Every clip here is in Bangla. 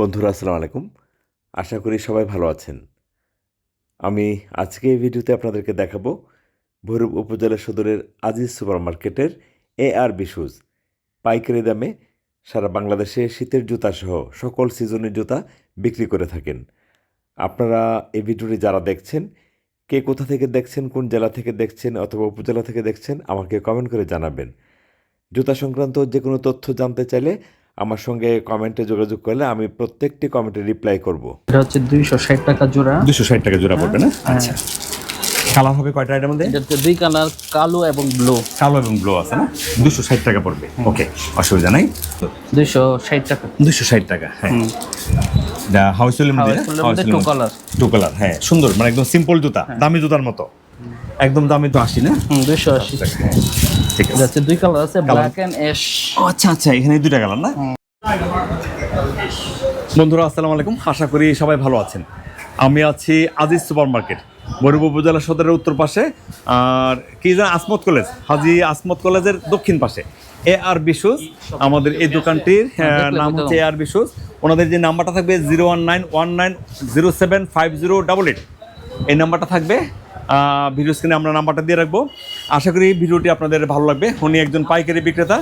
বন্ধুরা, আসসালামু আলাইকুম। আশা করি সবাই ভালো আছেন। আমি আজকে এই ভিডিওতে আপনাদেরকে দেখাবো ভৈরব উপজেলা সদরের আজিজ সুপার মার্কেটের এ আর বিশুজ পাইকারি দামে সারা বাংলাদেশে শীতের জুতা সহ সকল সিজনের জুতা বিক্রি করে থাকেন। আপনারা এই ভিডিওটি যারা দেখছেন, কে কোথা থেকে দেখছেন, কোন জেলা থেকে দেখছেন অথবা উপজেলা থেকে দেখছেন, আমাকে কমেন্ট করে জানাবেন। জুতা সংক্রান্ত যে কোনো তথ্য জানতে চাইলে আমার সঙ্গে কমেন্টে যোগাযোগ করলে আমি প্রত্যেকটি কমেন্টে রিপ্লাই করব। এটা হচ্ছে দুইশো ষাট টাকা জোড়া। দুশো ষাট টাকা জোড়া পড়বে না? হ্যাঁ। আচ্ছা। কালার হবে কয়টা এটার মধ্যে? এটাতে দুই কালার কালো এবং ব্লু কালো এবং ব্লু আছে না? দুশো ষাট টাকা পড়বে। ওকে অসুবিধা নাই। দুইশো ষাট টাকা। দুশো ষাট টাকা হ্যাঁ। এটা হাউসফুলের মধ্যে টু কালার টু কালার হ্যাঁ। সুন্দর মানে একদম সিম্পল জুতা দামি জুতার মতো। একদম দামি তো আসি না? দুইশো আশি। হ্যাঁ ঠিক আছে। দুই কালার আছে ব্ল্যাক অ্যান্ড অ্যাশ আচ্ছা আচ্ছা এখানে দুইটা কালার না? বন্ধুরা আসসালামু আলাইকুম। আশা করি সবাই ভালো আছেন। আমি আছি আজিজ সুপার মার্কেট বরুব উপজেলা সদরের উত্তর পাশে আর কি যেন আসমত কলেজ হাজি আসমত কলেজের দক্ষিণ পাশে। এ আর বিশুজ আমাদের এই দোকানটির নাম হচ্ছে এ আর বিশুজ। ওনাদের যে নাম্বারটা থাকবে zero one nine one nine zero seven five zero double eight. এই নাম্বারটা থাকবে ভিডিও স্ক্রিনে আমরা নাম্বারটা দিয়ে রাখব। আশা করি ভিডিওটি আপনাদের ভালো লাগবে। উনি একজন পাইকারি বিক্রেতা।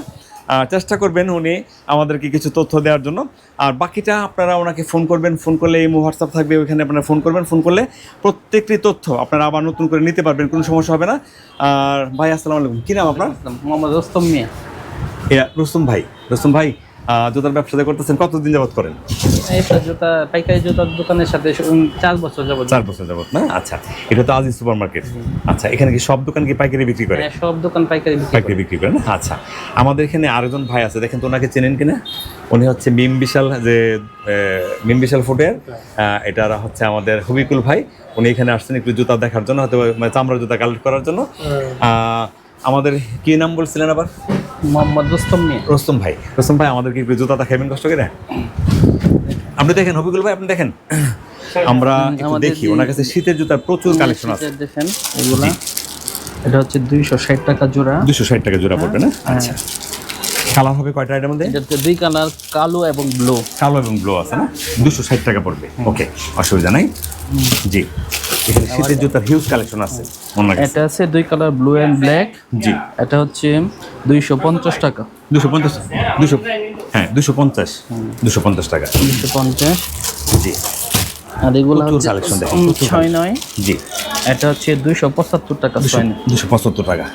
চেষ্টা করবেন উনি আমাদেরকে কিছু তথ্য দেওয়ার জন্য। আর বাকিটা আপনারা ওনাকে ফোন করবেন ফোন করলে এই হোয়াটসঅ্যাপ থাকবে ওইখানে আপনারা ফোন করবেন। ফোন করলে প্রত্যেকটি তথ্য আপনারা আবার নতুন করে নিতে পারবেন কোনো সমস্যা হবে না। আর ভাই আসসালামু আলাইকুম। কী নাম আপনার? মোহাম্মদ রোস্তম মিয়া। এ, রুস্তুম ভাই রুস্তুম ভাই জুতার ব্যবসাটা করতেছেন কতদিন যাবত করেন? জুতা পাইকারি জুতার দোকানের সাথে চার বছর যাবত চার বছর যাবত না? আচ্ছা এটা তো আজিজ সুপার মার্কেট আচ্ছা এখানে কি সব দোকান কি পাইকারি বিক্রি করে? হ্যাঁ, সব দোকান পাইকারি বিক্রি করে। পাইকারি বিক্রি করেন আচ্ছা আমাদের এখানে আরেকজন ভাই আছে দেখেন তো ওনাকে চেনেন কিনা? উনি হচ্ছে মিম বিশাল যে মিম বিশাল ফুটের এটা হচ্ছে আমাদের হবিকুল ভাই। উনি এখানে আসছেন একটু জুতা দেখার জন্য হয়তো মানে চামড়া জুতা কালেক্ট করার জন্য। আহ, আমাদের কি নাম বলছিলেন আবার? মোহাম্মদ রোস্তম মিয়া। রোস্তম ভাই। রোস্তম ভাই আমাদেরকে একটু জুতা দেখাবেন কষ্ট করে? আপনি দেখেন হবিকুল ভাই আপনি দেখেন। আমরা একটু দেখি ওনার কাছে শীতের জুতার প্রচুর কালেকশন আছে। দেখেন এগুলা এটা হচ্ছে দুইশো ষাট টাকা জোড়া। দুশো ষাট টাকা জোড়া পড়বে না? আচ্ছা। কালার হবে কয়টা এটার মধ্যে? দুই কালার কালো এবং ব্লু। কালো এবং ব্লু আছে না? দুশো ষাট টাকা পড়বে। ওকে অসুবিধা নাই। জি। এখানে শীতের জুতার হিউজ কালেকশন আছে এটা আছে দুই কালার ব্লু অ্যান্ড ব্ল্যাক জি। এটা হচ্ছে দুইশো পঞ্চাশ টাকা। দুশো পঞ্চাশ দুশো হ্যাঁ দুশো পঞ্চাশ দুশো পঞ্চাশ টাকা। দুইশো পঞ্চাশ। জি। আর এগুলো হচ্ছে collection দেখেন, ছয় নয় জি। এটা হচ্ছে দুইশো পঁচাত্তর টাকা দুশো ছয় নয় দুশো পঁচাত্তর টাকা।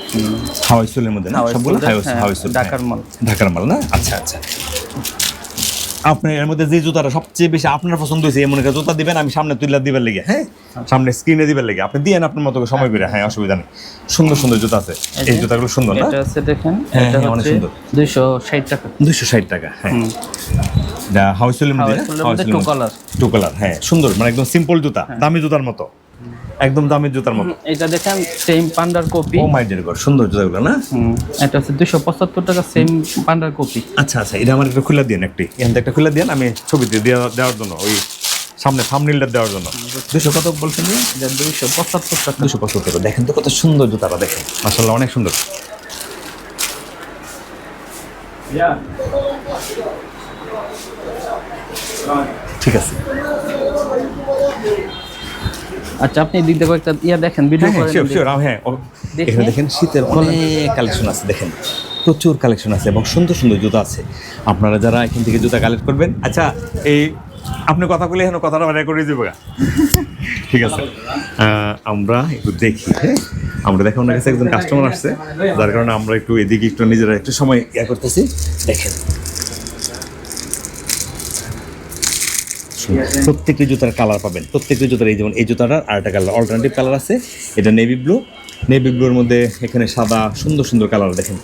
হাওয়াই সোলের মধ্যে না? সবগুলো হ্যাঁ, হাওয়াই সোল ঢাকার মাল। ঢাকার মাল না? আচ্ছা আচ্ছা। আপনি এর মধ্যে যে জুতাটা সবচেয়ে বেশি আপনার পছন্দ হয়েছে এমন একটা জুতা দিবেন আমি সামনে তুলে দিবার লেগে। হ্যাঁ। সামনে স্ক্রিনে দিবার লেগে। আপনি দিয়েন আপনার মতো সময় করে হ্যাঁ অসুবিধা নেই। সুন্দর সুন্দর জুতা আছে। এই জুতাগুলো সুন্দর না? এটা আছে দেখেন হ্যাঁ, এটা হ্যাঁ, অনেক সুন্দর। দুইশো ষাট টাকা। দুশো ষাট টাকা হ্যাঁ। এটা হাউস সোলের মধ্যে two colour। টু কালার হ্যাঁ সুন্দর মানে একদম সিম্পল জুতা দামি জুতার মতো। একদম দামি জুতার মতো। এটা দেখেন সেম পান্ডার copy oh my dear god সুন্দর জুতাগুলো না? এটা হচ্ছে দুইশো পঁচাত্তর টাকা সেম পান্ডার কপি আচ্ছা আচ্ছা এটা আমার একটু খুলে দিন একটি। এখান থেকে একটা খুলে দিন আমি ছবিতে দেওয়া- দেওয়ার জন্য ওই সামনে থামনিলটা দেওয়ার জন্য। দুশো কত বলছেন যে দুইশো পঁচাত্তর টাকা। দুশো পঁচাত্তর দেখেন তো কত সুন্দর জুতাটা দেখেন। মাসাল্লাহ অনেক সুন্দর। ঠিক আছে। আচ্ছা আপনি দিক দেখো একটা ইয়া দেখেন ভিডিও হ্যাঁ হ্যাঁ করেন শিওর শিওর হ্যাঁ এখানে দেখেন শীতের অনেক কালেকশন আছে দেখেন। প্রচুর কালেকশন আছে এবং সুন্দর সুন্দর জুতা আছে। আপনারা যারা এখান থেকে জুতা কালেক্ট করবেন আচ্ছা এই আপনি কথা বলে এখানে কথাটা রেকর্ড করে দেবো। ঠিক আছে। আমরা একটু দেখি হ্যাঁ। আমরা দেখো ওনার কাছে একজন কাস্টমার আসছে যার কারণে আমরা একটু এদিকে একটু নিজেরা একটু সময় ইয়া করতেছি। দেখেন। প্রত্যেকটি জুতার কালার পাবেন। প্রত্যেকটি জুতার এই যেমন এই জুতাটার আরেকটা কালার অল্টারনেটিভ কালার আছে। এটা নেভি ব্লু নেভি ব্লুর মধ্যে এখানে সাদা সুন্দর সুন্দর কালার দেখেন।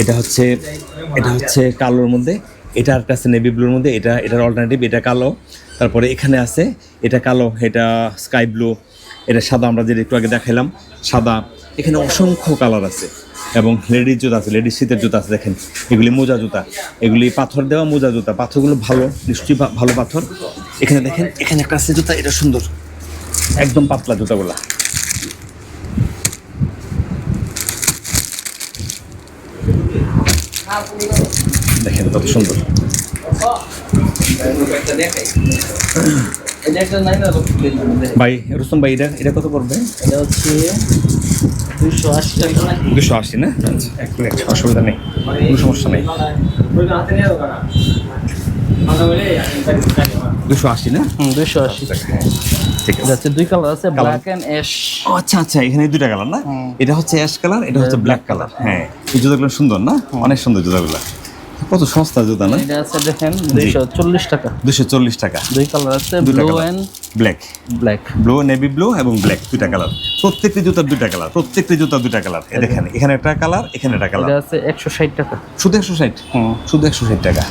এটা হচ্ছে এটা হচ্ছে কালোর মধ্যে। এটার কাছে নেভি ব্লুর মধ্যে। এটা, এটার অল্টারনেটিভ এটা কালো। তারপরে এখানে আছে, এটা কালো, এটা স্কাই ব্লু এটা সাদা, আমরা যেটা একটু আগে দেখাইলাম, সাদা। এখানে অসংখ্য কালার আছে। এবং লেডিস জুতা আছে লেডিস শীতের জুতা আছে দেখেন। এগুলি মোজা জুতা। এগুলি পাথর দেওয়া মোজা জুতা। পাথরগুলো ভালো নিশ্চয়ই ভালো পাথর। এখানে দেখেন এখানে একটা আছে জুতা এটা সুন্দর। একদম পাতলা জুতাগুলা। দেখেন কত সুন্দর। ভাই রুস্তম ভাই এটা এটা কত পড়বে? এটা হচ্ছে দুশো আশি না? আচ্ছা অসুবিধা নেই কোনো সমস্যা নেই। দুশো আশি না? দুশো আশি। ঠিক আছে। দুই কালার আছে ব্ল্যাক অ্যান্ড অ্যাশ আচ্ছা আচ্ছা এখানে দুইটা কালার না? এটা হচ্ছে অ্যাশ কালার এটা হচ্ছে ব্ল্যাক কালার হ্যাঁ এই জুতাগুলো সুন্দর না? অনেক সুন্দর জুতাগুলো। কত সস্তা জুতা না? এটা আছে দেখেন দুইশো চল্লিশ টাকা। দুশো চল্লিশ টাকা। দুই কালার আছে blue. And black black blue navy blue এবং ব্ল্যাক দুইটা কালার। প্রত্যেকটি জুতার দুইটা কালার প্রত্যেকটি জুতার দুইটা কালার। দেখেন এখানে একটা কালার এখানে একটা কালার। এটা আছে একশো ষাট টাকা। শুধু একশো ষাট? হুম। শুধু একশো ষাট টাকা।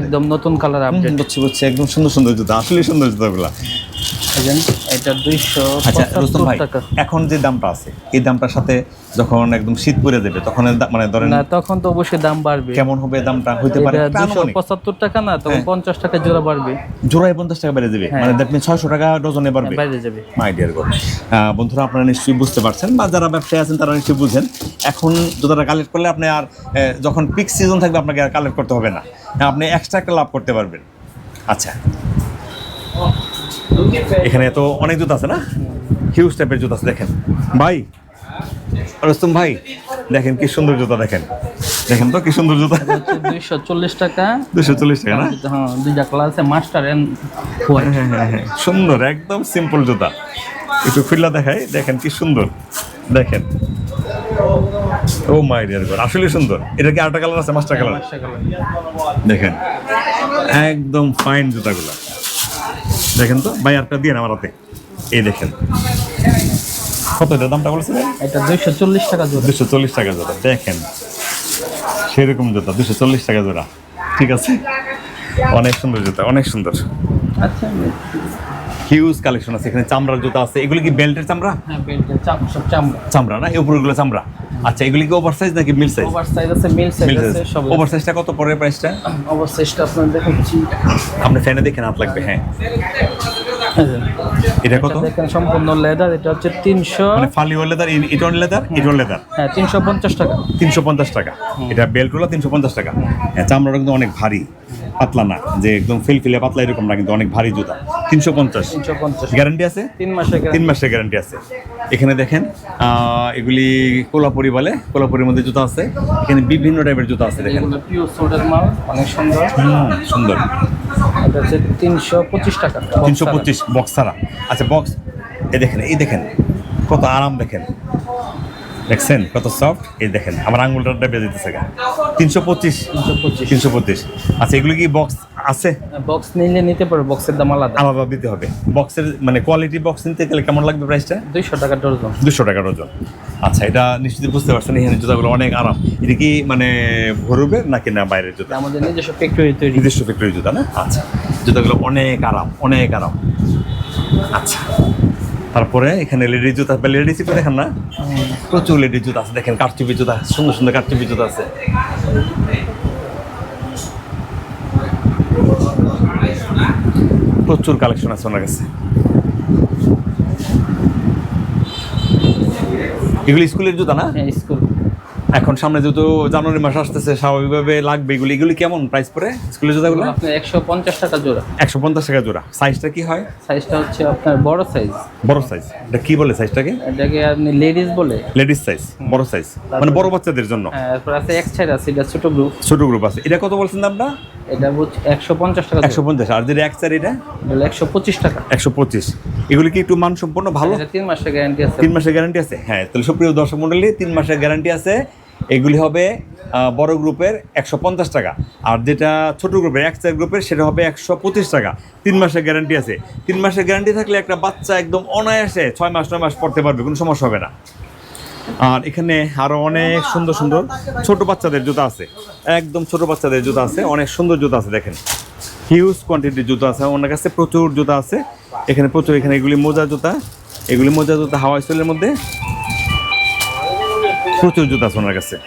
একদম নতুন কালার আপডেট বুঝছি একদম সুন্দর সুন্দর জুতা আসলে সুন্দর জুতাগুলা। এটা দুইশো আচ্ছা রুস্তম ভাই এখন যে দামটা আছে এই দামটার সাথে যখন একদম শীত পড়ে যাবে তখন মানে ধরেন না তখন তো অবশ্যই দাম বাড়বে। কেমন হবে দামটা? হইতে পারে দুশো পঁচাত্তর টাকা না তখন হ্যাঁ। পঞ্চাশ টাকা জোড়া বাড়বে। জোড়ায় পঞ্চাশ টাকা বেড়ে যাবে। হ্যাঁ। মানে ছয়শো টাকা ডজনে বাড়বে। বাইরে যাবে। মাই ডিয়ার গড বন্ধুরা আপনারা নিশ্চয়ই বুঝতে পারছেন বা যারা ব্যবসায়ী আছেন তারা নিশ্চয়ই বুঝেন এখন জুতাটা কালেক্ট করলে আপনি আর যখন পিক সিজন থাকবে আপনাকে আর কালেক্ট করতে হবে না। আপনি এক্সট্রা একটা লাভ করতে পারবেন। আচ্ছা। এখানে তো অনেক জুতা আছে না? হিউজ টাইপের জুতা আছে দেখেন। ভাই রস্তম ভাই দেখেন কি সুন্দর জুতা দেখেন। দেখেন তো কি সুন্দর জুতা। দুইশো চল্লিশ টাকা। দুশো চল্লিশ টাকা না? হ্যাঁ দুইটা কালার আছে মাস্টার এন্ড হ্যাঁ হ্যাঁ হ্যাঁ সুন্দর একদম সিম্পল জুতা। একটু খুললা দেখাই দেখেন কি সুন্দর। দেখেন। ও মাই ডিয়ার গড আসলে সুন্দর। এটা কি আরেকটা কালার আছে মাস্টার কালার দেখেন। একদম ফাইন জুতাগুলো। দেখেন তো ভাই আরেকটা দিয়ে আমার হাতে। এই দেখেন। কত এটা দামটা বলেছিলেন এটা দুইশো চল্লিশ টাকা জোড়া। দুশো চল্লিশ টাকা জোড়া দেখেন। সেরকম জুতা দুশো চল্লিশ টাকা জোড়া। ঠিক আছে? অনেক সুন্দর জুতা অনেক সুন্দর। আচ্ছা হিউজ কালেকশন আছে। এখানে চামড়ার জুতা আছে। এগুলো কি বেল্টের চামড়া? হ্যাঁ বেল্টের চামড়া। চামড়া না? এই উপরগুলো চামড়া? আচ্ছা এগুলি কি ওভার সাইজ নাকি মিল সাইজ ওভার সাইজ আছে মিল সাইজ আছে সব ওভার সাইজটা কত পড়ে প্রাইসটা ওভার সাইজটা আপনার দেখাচ্ছি। আপনি ফ্যানে দেখেন হাত লাগবে হ্যাঁ। এটা কত? দেখেন সম্পূর্ণ লেদার এটা হচ্ছে তিনশো মানে ফালিও লেদার ইটন লেদার ইটন লেদার হ্যাঁ তিনশো পঞ্চাশ টাকা। তিনশো পঞ্চাশ টাকা। এটা বেল্টগুলো তিনশো পঞ্চাশ টাকা। হ্যাঁ চামড়াটা কিন্তু অনেক ভারী পাতলা না যে একদম ফিলফিলে পাতলা এরকম না কিন্তু অনেক ভারী জুতা। তিনশো পঞ্চাশ। তিনশো পঞ্চাশ। গ্যারান্টি আছে? তিন মাসের তিন মাসের গ্যারান্টি আছে। এখানে দেখেন আহ, এগুলি কোলাপুরি বলে কোলাপুরির মধ্যে জুতা আছে। এখানে বিভিন্ন টাইপের জুতা আছে দেখেন। অনেক সুন্দর। সুন্দর। এটা হচ্ছে তিনশো পঁচিশ টাকা তিনশো পঁচিশ বক্স ছাড়া। আচ্ছা বক্স এই দেখেন এই দেখেন কত আরাম দেখেন। দেখছেন? কত সফট এই দেখেন আমার আঙুলটা বেজে দিতেছে তিনশো পঁচিশ। তিনশো পঁচিশ। তিনশো পঁচিশ। আচ্ছা এগুলো কি বক্স আছে? বক্স নিলে নিতে পারো বক্সের দাম আলাদা। আলাদা দিতে হবে। বক্সের মানে কোয়ালিটি বক্স নিতে গেলে কেমন লাগবে প্রাইসটা দুইশো টাকা ডজন দুশো টাকা ডজন আচ্ছা এটা নিশ্চিত বুঝতে পারছেন এখানে জুতাগুলো অনেক আরাম। এটা কি মানে ভরুবের নাকি না বাইরের জুতা? আমাদের নিজস্ব ফ্যাক্টরি তৈরি। নিজস্ব ফ্যাক্টরি জুতা না? আচ্ছা জুতাগুলো অনেক আরাম অনেক আরাম। আচ্ছা তারপরে এখানে লেডিস জুতা লেডিস দেখেন না? প্রচুর লেডিস জুতা আছে দেখেন কারচুপি জুতা সুন্দর সুন্দর কারচুপি জুতা আছে। প্রচুর কালেকশন আছে ওনার কাছে। এগুলো স্কুলের জুতা না? হ্যাঁ স্কুল। এখন সামনে যেহেতু জানুয়ারি মাস আসতেছে স্বাভাবিকভাবে লাগবে। এগুলি এগুলি কেমন প্রাইস পড়ে? স্কুলের জুতাগুলো? আপনার একশো পঞ্চাশ টাকা জোড়া। একশো পঞ্চাশ টাকা জোড়া। সাইজটা কি হয়? সাইজটা হচ্ছে আপনার বড় সাইজ বড় সাইজ এটা কি বলে সাইজটাকে এটাকে আপনি লেডিস বলে। লেডিস সাইজ বড় সাইজ মানে বড় বাচ্চাদের জন্য। হ্যাঁ, এরপর আছে এক সাইড আছে এটা ছোট গ্রুপ ছোট গ্রুপ আছে। এটা কত বলছেন দামটা? এটা হচ্ছে একশো পঞ্চাশ টাকা একশো পঞ্চাশ। আর যেটা এক চার এটা? একশো পঁচিশ টাকা। একশো পঁচিশ। এগুলি কি একটু মানসম্পন্ন? ভালো? তিন মাসের গ্যারান্টি আছে। তিন মাসের গ্যারান্টি আছে? হ্যাঁ তাহলে সুপ্রিয় দর্শক মন্ডলী তিন মাসের গ্যারান্টি আছে। এগুলি হবে বড় গ্রুপের একশো পঞ্চাশ টাকা। আর যেটা ছোট গ্রুপের, এক চার গ্রুপের, সেটা হবে একশো পঁচিশ টাকা। তিন মাসের গ্যারান্টি আছে। তিন মাসের গ্যারান্টি থাকলে একটা বাচ্চা একদম অনায়াসে ছয় মাস, নয় মাস পড়তে পারবে, কোনো সমস্যা হবে না। আর এখানে আরও অনেক সুন্দর সুন্দর ছোট বাচ্চাদের জুতা আছে। একদম ছোট বাচ্চাদের জুতা আছে, অনেক সুন্দর জুতা আছে, দেখেন। হিউজ কোয়ান্টিটির জুতা আছে, ওনার কাছে প্রচুর জুতা আছে। এখানে প্রচুর, এখানে এগুলি মোজা জুতা। এগুলি মোজা জুতা হাওয়াই স্টাইলের মধ্যে। প্রচুর জুতা আছে ওনার কাছে।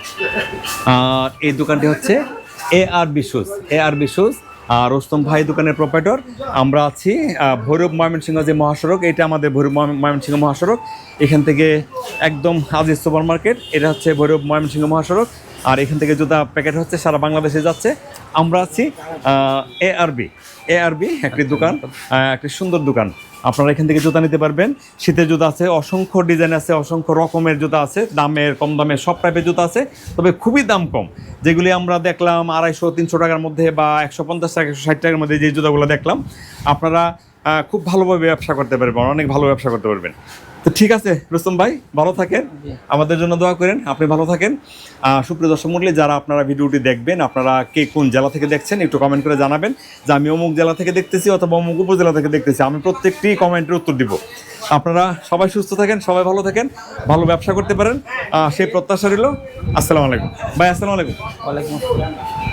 আর এই দোকানটি হচ্ছে A R B shoes A R B shoes আর রোস্তম ভাই দোকানের প্রোপাইটর আমরা আছি ভৈরব ময়মনসিংহ যে মহাসড়ক, এটা আমাদের ভৈরব ময়- ময়মনসিংহ মহাসড়ক। এখান থেকে একদম আজিজ সুপার মার্কেট এটা হচ্ছে ভৈরব ময়মনসিংহ মহাসড়ক। আর এখান থেকে জুতা প্যাকেট হচ্ছে, সারা বাংলাদেশে যাচ্ছে। আমরা আছি এ R B A R B একটি দোকান একটি সুন্দর দোকান। আপনারা এখান থেকে জুতা নিতে পারবেন। শীতের জুতা আছে, অসংখ্য ডিজাইন আছে, অসংখ্য রকমের জুতা আছে, দামের, কম দামের, সব টাইপের জুতা আছে, তবে খুবই দাম কম। যেগুলি আমরা দেখলাম আড়াইশো, তিনশো টাকার মধ্যে বা একশো পঞ্চাশ টাকা, একশো ষাট টাকার মধ্যে যে জুতাগুলো দেখলাম, আপনারা খুব ভালোভাবে ব্যবসা করতে পারবেন, অনেক ভালো ব্যবসা করতে পারবেন। তো ঠিক আছে রুস্তম ভাই ভালো থাকেন। আমাদের জন্য দোয়া করেন আপনি ভালো থাকেন। সুপ্রিয় দর্শক মন্ডলী যারা আপনারা ভিডিওটি দেখবেন আপনারা কে কোন জেলা থেকে দেখছেন একটু কমেন্ট করে জানাবেন। যে আমি অমুক জেলা থেকে দেখতেছি অথবা অমুক উপজেলা থেকে দেখতেছি আমি প্রত্যেকটি কমেন্টের উত্তর দিব। আপনারা সবাই সুস্থ থাকেন সবাই ভালো থাকেন ভালো ব্যবসা করতে পারেন। সেই প্রত্যাশা রইল। আসসালামু আলাইকুম। ভাই আসসালামু আলাইকুম। ওয়ালাইকুম আসসালাম।